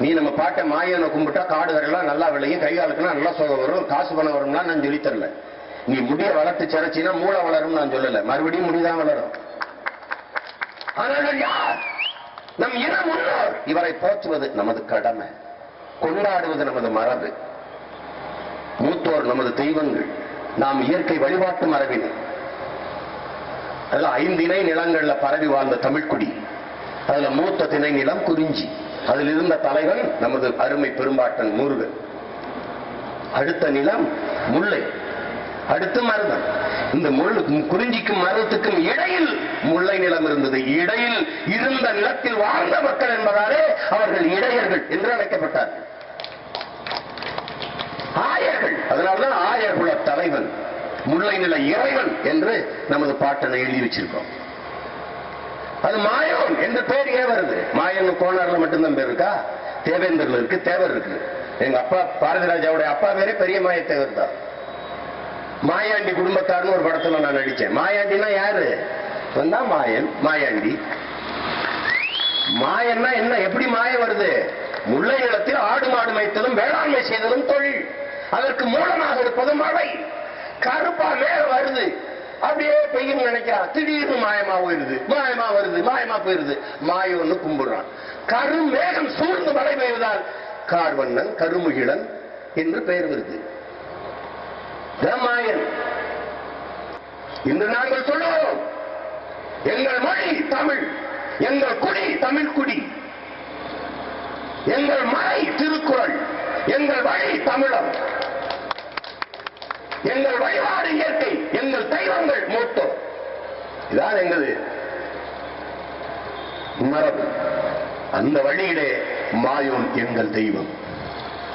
நீ நம்ம பாட்ட மாயனை கும்பிட்டா காடு வரலாம் நல்லா விளையும் கைகாலுக்குனா நல்லா சுகம் வரும் காசு பணம் வரும்னா நான் சொல்லி தரல. நீ முடிய வளர்த்து சிறச்சினா மூளை வளரும் நான் சொல்லல. மறுபடியும் முடிதான் வளரும். நம் இன முன்னோர். இவரை போற்றுவது நமது கடமை. கொண்டாடுவது நமது மரபு. மூத்தோர் நமது தெய்வங்கள். நாம் இயற்கை வழிபாட்டு மரபினர். அதில் ஐந்து இணை நிலங்கள்ல பரவி வாழ்ந்த தமிழ்க்குடி. அதுல மூத்த திணை நிலம் குறிஞ்சி. அதில் இருந்த தலைவன் நமது அருமை பெரும்பாட்டன் முருகன். அடுத்த நிலம் முல்லை. அடுத்து மருதம். இந்த முள்ளுக்கும் குறிஞ்சிக்கும் மருதத்துக்கும் இடையில் முல்லை நிலம் இருந்தது. இடையில் இருந்த நிலத்தில் வாழ்ந்த மக்கள் என்பதாலே அவர்கள் இடையர்கள் என்று அழைக்கப்பட்டார்கள். ஆயர்கள். அதனால்தான் ஆயர் குல தலைவன் முல்லை நில இறைவன் என்று நமது பாட்டனை எழுதி வச்சிருக்கோம். அது மாயம் என்ற பேர் ஏன் வருது. மாயன் கோனார்ல மட்டும்தான் பேர் இருக்கா? தேவேந்தர்ல இருக்கு தேவர் இருக்கு. எங்க அப்பா பாரதிராஜாவுடைய அப்பா பேரே பெரிய மாய தேவர் தான். மாயாண்டி குடும்பத்தார்னு ஒரு படத்துல நான் நடிச்சேன். மாயாண்டினா யாரு? வந்தா மாயன் மாயாண்டி. மாயன்னா என்ன? எப்படி மாய வருது? முல்லை நிலத்தில் ஆடு மாடு மேய்த்தலும் வேளாண்மை செய்தலும் தொழில். அதற்கு மூலமாக இருப்பது மழை கருப்பா மேல வருது. அப்படியே பெய்யும் நினைக்கிறான். திடீர்னு மாயமா போயிருது மாயமா வருது மாயமா போயிருது மாயம்னு கும்பிடுறான். கரும் மேகம் சூழ்ந்து மழை பெய்வதால் கார்வண்ணன் கருமுகிழன் என்று பெயர் வருது. மாயன் இன்று நாங்கள் சொல்லுவோம் எங்கள் மொழி தமிழ் எங்கள் குடி தமிழ் குடி. எங்கள் மலை திருக்குறள் எங்கள் வழி தமிழம். எங்கள் வழிபாடு இயற்கை எங்கள் தெய்வங்கள் மூட்டோ இதான் எங்களது மரபு. அந்த வழியிலே மாயோன் எங்கள் தெய்வம்.